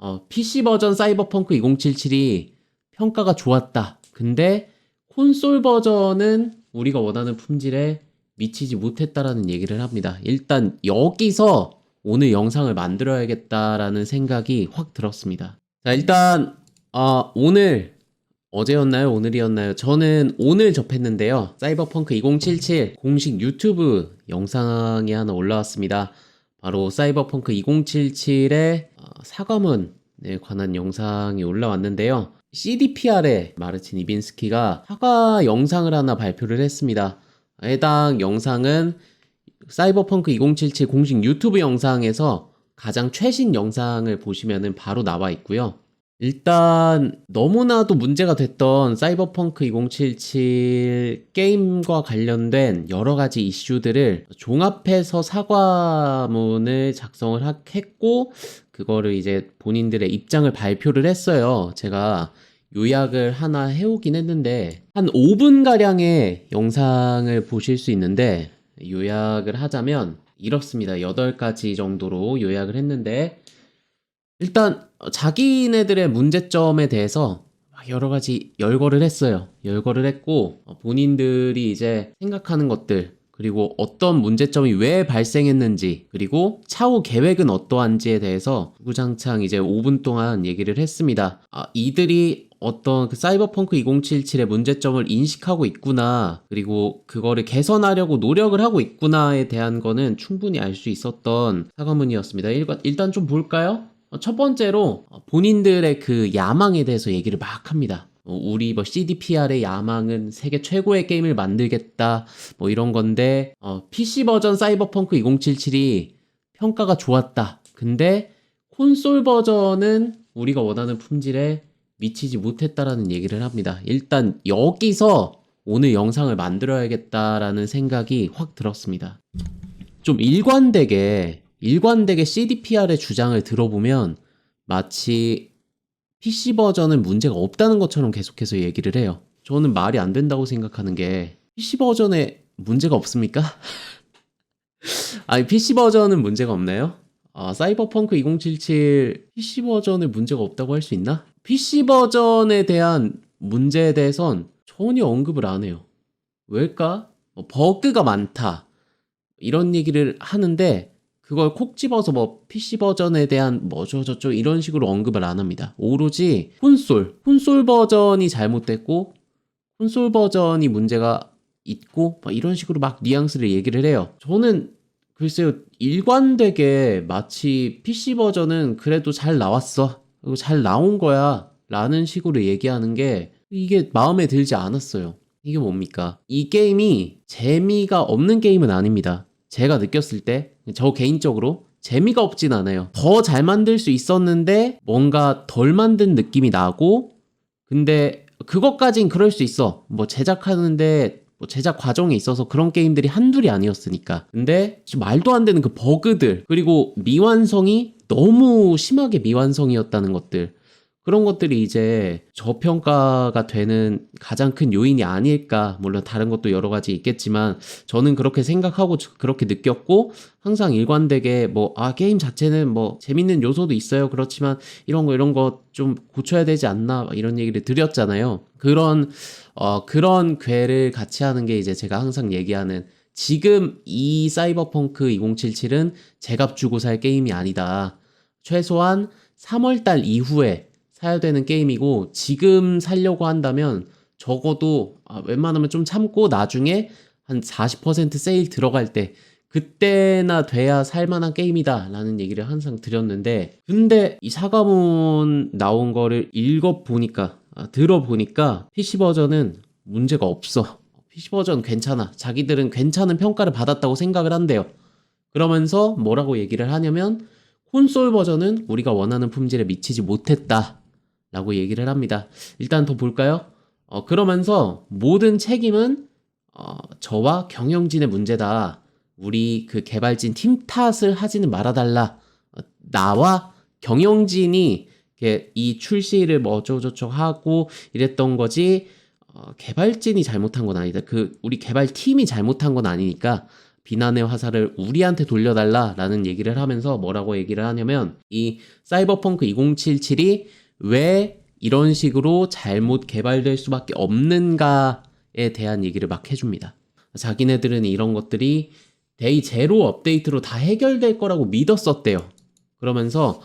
어, PC 버전 사이버펑크 2077이 평가가 좋았다. 근데 콘솔 버전은 우리가 원하는 품질에 미치지 못했다라는 얘기를 합니다. 일단 여기서 오늘 영상을 만들어야겠다라는 생각이 확 들었습니다. 자, 일단 어, 오늘 어제였나요? 오늘이었나요? 저는 오늘 접했는데요. 사이버펑크 2077 공식 유튜브 영상이 하나 올라왔습니다. 바로 사이버펑크 2077의 어, 사과문에 관한 영상이 올라왔는데요. CDPR의 마르친 이빈스키가 사과 영상을 하나 발표를 했습니다. 해당 영상은 사이버펑크 2077 공식 유튜브 영상에서 가장 최신 영상을 보시면은 바로 나와 있고요. 일단 너무나도 문제가 됐던 사이버펑크 2077 게임과 관련된 여러 가지 이슈들을 종합해서 사과문을 작성을 하- 했고 그거를 이제 본인들의 입장을 발표를 했어요. 제가 요약을 하나 해오긴 했는데 한 5분 가량의 영상을 보실 수 있는데 요약을 하자면 이렇습니다. 8가지 정도로 요약을 했는데 일단 자기네들의 문제점에 대해서 막 여러 가지 열거를 했어요. 열거를 했고 어, 본인들이 이제 생각하는 것들 그리고 어떤 문제점이 왜 발생했는지 그리고 차후 계획은 어떠한지에 대해서 구장창 이제 5분 동안 얘기를 했습니다. 아, 이들이 어떤 그 사이버펑크 2077의 문제점을 인식하고 있구나 그리고 그거를 개선하려고 노력을 하고 있구나에 대한 거는 충분히 알 수 있었던 사과문이었습니다. 일단 좀 볼까요? 어, 첫 번째로 어, 본인들의 그 야망에 대해서 얘기를 막 합니다. 어, 우리 뭐 CDPR의 야망은 세계 최고의 게임을 만들겠다 뭐 이런 건데 어, PC 버전 사이버펑크 2077이 평가가 좋았다. 근데 콘솔 버전은 우리가 원하는 품질에 미치지 못했다라는 얘기를 합니다. 일단 여기서 오늘 영상을 만들어야겠다라는 생각이 확 들었습니다. 좀 일관되게 일관되게 CDPR의 주장을 들어보면 마치 PC 버전은 문제가 없다는 것처럼 계속해서 얘기를 해요. 저는 말이 안 된다고 생각하는 게 PC 버전에 문제가 없습니까? 아니 PC 버전은 문제가 없나요? 아, 사이버펑크 2077 PC 버전에 문제가 없다고 할 수 있나? PC 버전에 대한 문제에 대해선 전혀 언급을 안 해요. 왜일까? 뭐 버그가 많다. 이런 얘기를 하는데 그걸 콕 집어서 뭐 PC 버전에 대한 뭐저 저저 이런 식으로 언급을 안 합니다. 오로지 콘솔, 콘솔 버전이 잘못됐고 콘솔 버전이 문제가 있고 막 이런 식으로 막 뉘앙스를 얘기를 해요. 저는 글쎄요 일관되게 마치 PC 버전은 그래도 잘 나왔어. 그리고 잘 나온 거야. 라는 식으로 얘기하는 게 이게 마음에 들지 않았어요. 이게 뭡니까? 이 게임이 재미가 없는 게임은 아닙니다. 제가 느꼈을 때, 저 개인적으로 재미가 없진 않아요. 더 잘 만들 수 있었는데 뭔가 덜 만든 느낌이 나고, 근데 그것까진 그럴 수 있어. 뭐 제작하는데 뭐 제작 과정에 있어서 그런 게임들이 한둘이 아니었으니까. 근데 좀 말도 안 되는 그 버그들, 그리고 미완성이 너무 심하게 미완성이었다는 것들. 그런 것들이 이제 저평가가 되는 가장 큰 요인이 아닐까. 물론 다른 것도 여러 가지 있겠지만 저는 그렇게 생각하고 그렇게 느꼈고 항상 일관되게 뭐 아 게임 자체는 뭐 재밌는 요소도 있어요. 그렇지만 이런 거 이런 거 좀 고쳐야 되지 않나 이런 얘기를 드렸잖아요. 그런 어 그런 괴를 같이 하는 게 이제 제가 항상 얘기하는 지금 이 사이버펑크 2077은 제값 주고 살 게임이 아니다. 최소한 3월달 이후에 사야 되는 게임이고 지금 살려고 한다면 적어도 아, 웬만하면 좀 참고 나중에 한 40% 세일 들어갈 때 그때나 돼야 살만한 게임이다 라는 얘기를 항상 드렸는데 근데 이 사과문 나온 거를 읽어보니까 아, 들어보니까 PC 버전은 문제가 없어. PC 버전 괜찮아. 자기들은 괜찮은 평가를 받았다고 생각을 한대요. 그러면서 뭐라고 얘기를 하냐면 콘솔 버전은 우리가 원하는 품질에 미치지 못했다 라고 얘기를 합니다. 일단 더 볼까요? 어, 그러면서 모든 책임은 어, 저와 경영진의 문제다. 우리 그 개발진 팀 탓을 하지는 말아달라. 어, 나와 경영진이 이 출시를 뭐 어쩌고저쩌고 하고 이랬던 거지 어, 개발진이 잘못한 건 아니다. 그 우리 개발팀이 잘못한 건 아니니까 비난의 화살을 우리한테 돌려달라라는 얘기를 하면서 뭐라고 얘기를 하냐면 이 사이버펑크 2077이 왜 이런 식으로 잘못 개발될 수밖에 없는가에 대한 얘기를 막 해줍니다. 자기네들은 이런 것들이 데이 제로 업데이트로 다 해결될 거라고 믿었었대요. 그러면서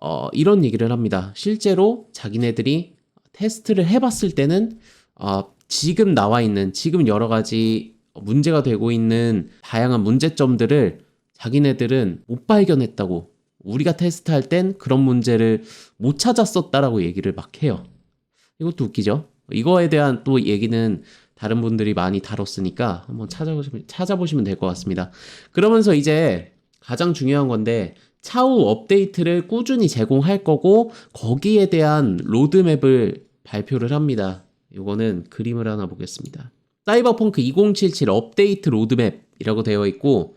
어, 이런 얘기를 합니다. 실제로 자기네들이 테스트를 해봤을 때는 어, 지금 나와 있는 지금 여러 가지 문제가 되고 있는 다양한 문제점들을 자기네들은 못 발견했다고 우리가 테스트할 땐 그런 문제를 못 찾았었다라고 얘기를 막 해요. 이것도 웃기죠? 이거에 대한 또 얘기는 다른 분들이 많이 다뤘으니까 한번 찾아보시면, 찾아보시면 될 것 같습니다. 그러면서 이제 가장 중요한 건데 차후 업데이트를 꾸준히 제공할 거고 거기에 대한 로드맵을 발표를 합니다. 이거는 그림을 하나 보겠습니다. 사이버펑크 2077 업데이트 로드맵이라고 되어 있고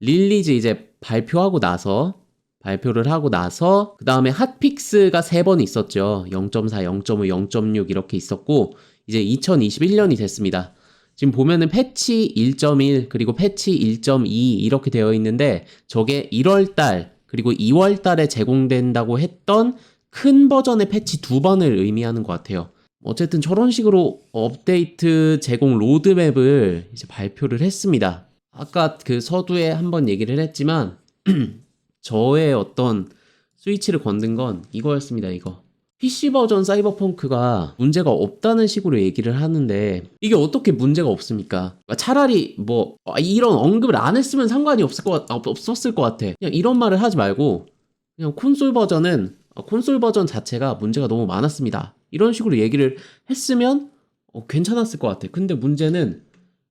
릴리즈 이제 발표하고 나서 발표를 하고 나서 그 다음에 핫픽스가 세번 있었죠. 0.4, 0.5, 0.6 이렇게 있었고 이제 2021년이 됐습니다. 지금 보면은 패치 1.1 그리고 패치 1.2 이렇게 되어 있는데 저게 1월 달 그리고 2월 달에 제공된다고 했던 큰 버전의 패치 두 번을 의미하는 것 같아요. 어쨌든 저런 식으로 업데이트 제공 로드맵을 이제 발표를 했습니다. 아까 그 서두에 한번 얘기를 했지만 저의 어떤 스위치를 건든 건 이거였습니다. 이거. PC 버전 사이버펑크가 문제가 없다는 식으로 얘기를 하는데 이게 어떻게 문제가 없습니까? 그러니까 차라리 뭐 아, 이런 언급을 안 했으면 상관이 없을 것 같, 없- 없었을 것 같아. 그냥 이런 말을 하지 말고 그냥 콘솔 버전은 어, 콘솔 버전 자체가 문제가 너무 많았습니다. 이런 식으로 얘기를 했으면 어, 괜찮았을 것 같아. 근데 문제는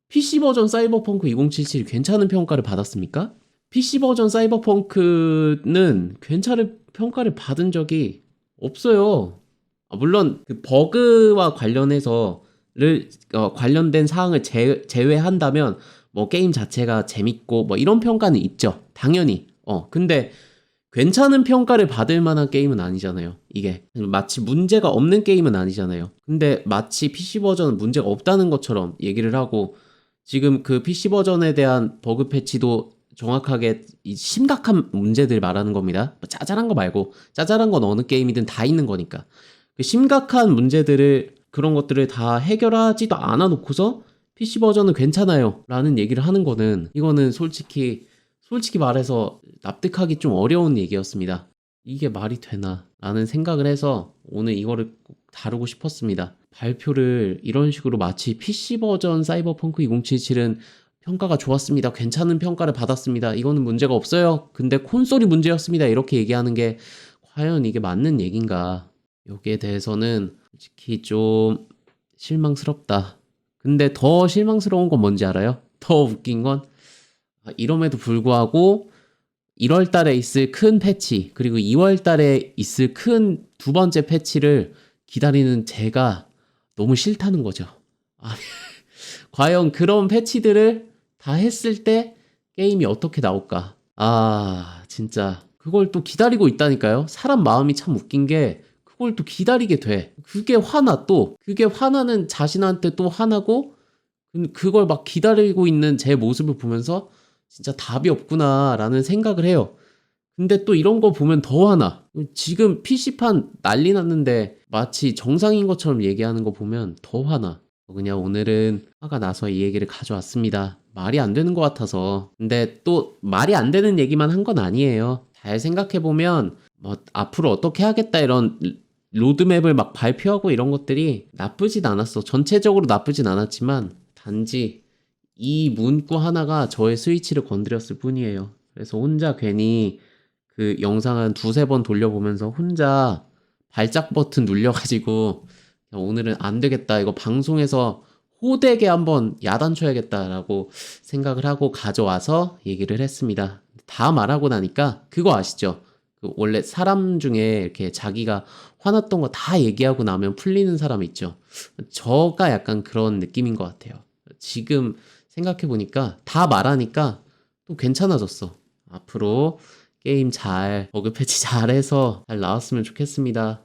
PC 버전 사이버펑크 2077이 괜찮은 평가를 받았습니까? PC 버전 사이버펑크는 괜찮은 평가를 받은 적이 없어요. 아, 물론 그 버그와 관련해서를 어, 관련된 사항을 제, 제외한다면 뭐 게임 자체가 재밌고 뭐 이런 평가는 있죠. 당연히. 어 근데 괜찮은 평가를 받을 만한 게임은 아니잖아요. 이게 마치 문제가 없는 게임은 아니잖아요. 근데 마치 PC 버전은 문제가 없다는 것처럼 얘기를 하고 지금 그 PC 버전에 대한 버그 패치도 정확하게 이 심각한 문제들 말하는 겁니다. 뭐 짜잘한 거 말고 짜잘한 건 어느 게임이든 다 있는 거니까 그 심각한 문제들을 그런 것들을 다 해결하지도 않아 놓고서 PC 버전은 괜찮아요 라는 얘기를 하는 거는 이거는 솔직히 솔직히 말해서 납득하기 좀 어려운 얘기였습니다. 이게 말이 되나 라는 생각을 해서 오늘 이거를 꼭 다루고 싶었습니다. 발표를 이런 식으로 마치 PC 버전 사이버펑크 2077은 평가가 좋았습니다. 괜찮은 평가를 받았습니다. 이거는 문제가 없어요. 근데 콘솔이 문제였습니다. 이렇게 얘기하는 게 과연 이게 맞는 얘긴가? 여기에 대해서는 솔직히 좀 실망스럽다. 근데 더 실망스러운 건 뭔지 알아요? 더 웃긴 건 아, 이럼에도 불구하고 1월 달에 있을 큰 패치, 그리고 2월 달에 있을 큰 두 번째 패치를 기다리는 제가 너무 싫다는 거죠. 아, 과연 그런 패치들을 다 했을 때 게임이 어떻게 나올까? 아, 진짜. 그걸 또 기다리고 있다니까요? 사람 마음이 참 웃긴 게 그걸 또 기다리게 돼. 그게 화나 또. 그게 화나는 자신한테 또 화나고 그- 그걸 막 기다리고 있는 제 모습을 보면서 진짜 답이 없구나라는 생각을 해요. 근데 또 이런 거 보면 더 화나. 지금 PC판 난리 났는데 마치 정상인 것처럼 얘기하는 거 보면 더 화나. 그냥 오늘은 화가 나서 이 얘기를 가져왔습니다. 말이 안 되는 것 같아서. 근데 또 말이 안 되는 얘기만 한 건 아니에요. 잘 생각해보면 뭐 앞으로 어떻게 하겠다 이런 로드맵을 막 발표하고 이런 것들이 나쁘진 않았어. 전체적으로 나쁘진 않았지만 단지 이 문구 하나가 저의 스위치를 건드렸을 뿐이에요. 그래서 혼자 괜히 그 영상 한 두세 번 돌려보면서 혼자 발작 버튼 눌려가지고 오늘은 안 되겠다. 이거 방송에서 호되게 한번 야단쳐야겠다라고 생각을 하고 가져와서 얘기를 했습니다. 다 말하고 나니까 그거 아시죠? 그 원래 사람 중에 이렇게 자기가 화났던 거 다 얘기하고 나면 풀리는 사람 있죠. 저가 약간 그런 느낌인 것 같아요. 지금 생각해보니까 다 말하니까 또 괜찮아졌어. 앞으로 게임 잘, 버그 패치 잘해서 잘 나왔으면 좋겠습니다.